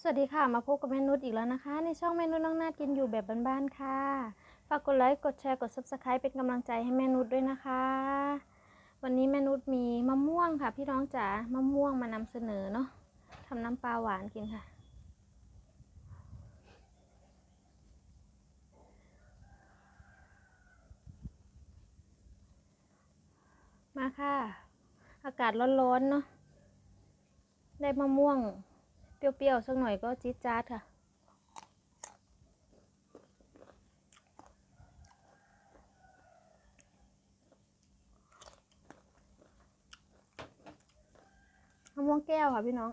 สวัสดีค่ะ มาพบกับแม่นุชอีกแล้วนะคะ ในช่องแม่นุชน้องนาดกินอยู่แบบบ้านๆค่ะ ฝากกดไลค์กดแชร์กด subscribe เป็นกำลังใจให้แม่นุชด้วยนะคะ วันนี้แม่นุชมีมะม่วงค่ะ พี่น้องจ๋ามะม่วงมานำเสนอเนาะทำน้ำปลาหวานกินค่ะ มาค่ะ อากาศร้อนๆเนาะได้มะม่วง เปรี้ยวๆสักหน่อยก็จี๊ดจ๊าดค่ะ มะม่วงแก้วค่ะพี่น้อง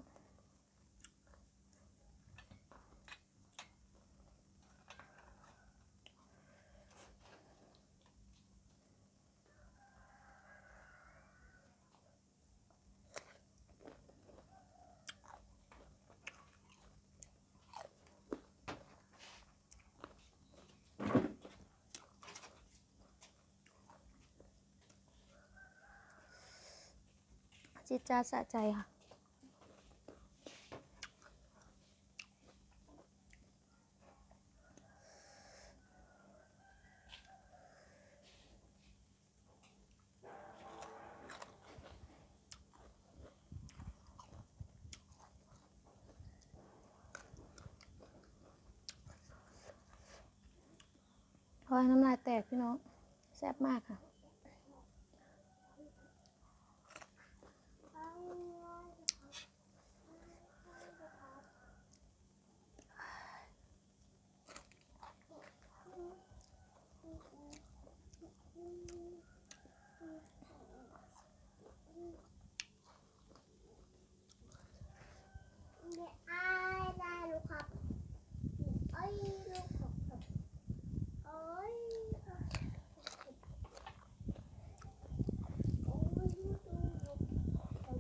จิตจาสะใจค่ะ พอให้น้ำลายแตกพี่น้อง แซ่บมากค่ะ ได้ได้ลูกครับเอ้ยลูกครับครับเอ้ยโอ้ยลูกลูกครับ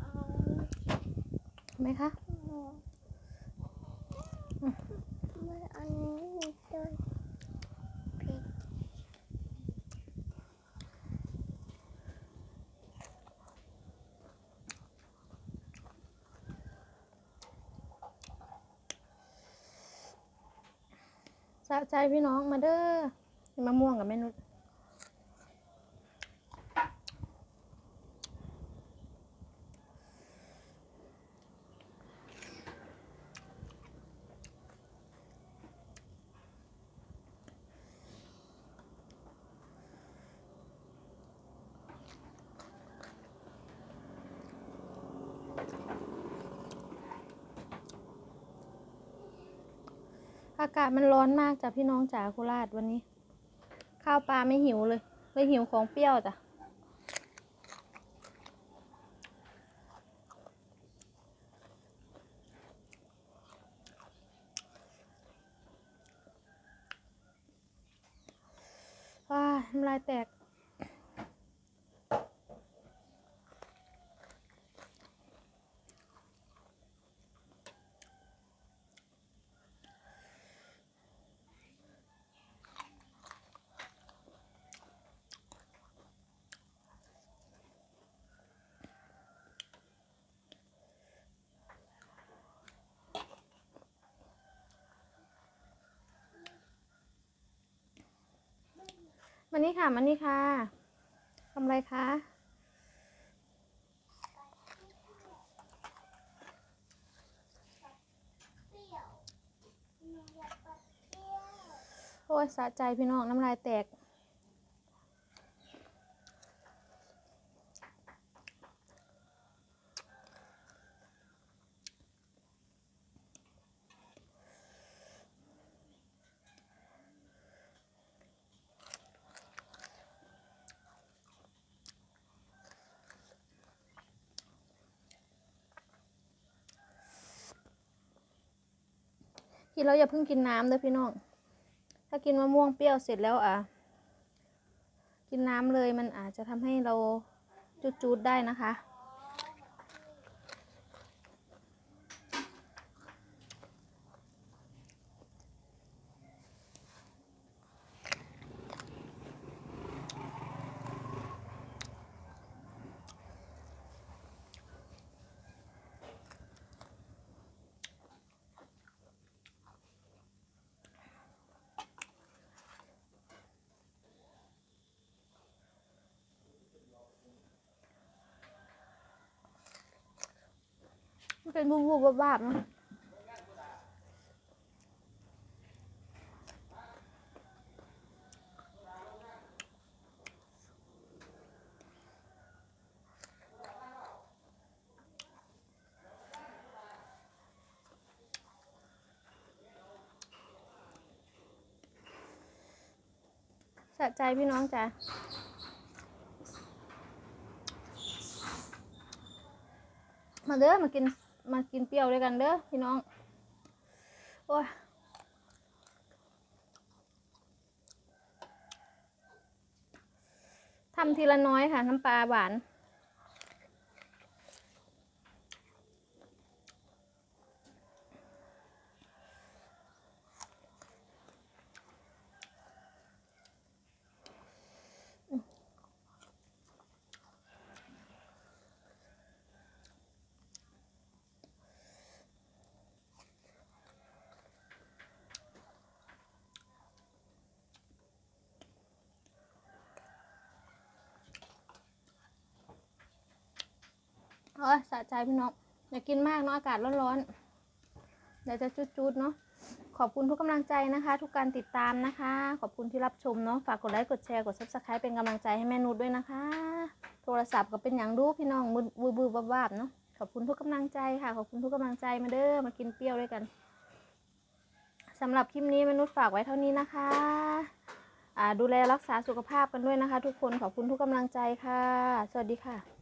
เอา ไหมคะไม่อันนี้ด้วยพริกสะใจพี่น้องมาเด้อมะม่วงกับแม่นุช อากาศมันร้อนมากจ้ะพี่น้องจ๋าโคราชวันนี้ ข้าวปลาไม่หิวเลย เลยหิวของเปรี้ยวจ้ะว้าทำลายแตก มานี่ค่ะมานี่ค่ะทำอะไรคะโอ้ยสะใจพี่น้องน้ำลายแตก กินแล้วอย่าเพิ่งกินน้ำเด้อพี่น้อง ถ้ากินมะม่วงเปรี้ยวเสร็จแล้วอะ กินน้ำเลยมันอาจจะทำให้เราจุดๆได้นะคะ มันเป็นบูบูบาบๆนะสะใจพี่น้องจ้ะมาเด้อมากิน มากินเปรี้ยวด้วยกันเด้อพี่น้อง โอ้ยทำทีละน้อยค่ะ น้ำปลาหวาน อ้ยสะใจพี่น้องอย่ากินมากเนาะอากาศร้อนๆเดี๋ยวจะจุดๆเนาะขอบคุณทุกกำลังใจนะคะ ทุกการติดตามนะคะ ขอบคุณที่รับชมเนาะฝากกดไลค์กดแชร์กด subscribe เป็นกำลังใจให้แม่นุชด้วยนะคะ โทรศัพท์ก็เป็นอย่างดูพี่น้องมือบืบือบาบเนาะขอบคุณทุกกำลังใจค่ะ ขอบคุณทุกกำลังใจมาเด้อมากินเปรี้ยวด้วยกันสำหรับคลิปนี้แม่นุชฝากไว้เท่านี้นะคะดูแลรักษาสุขภาพกันด้วยนะคะ ทุกคนขอบคุณทุกกำลังใจค่ะ สวัสดีค่ะ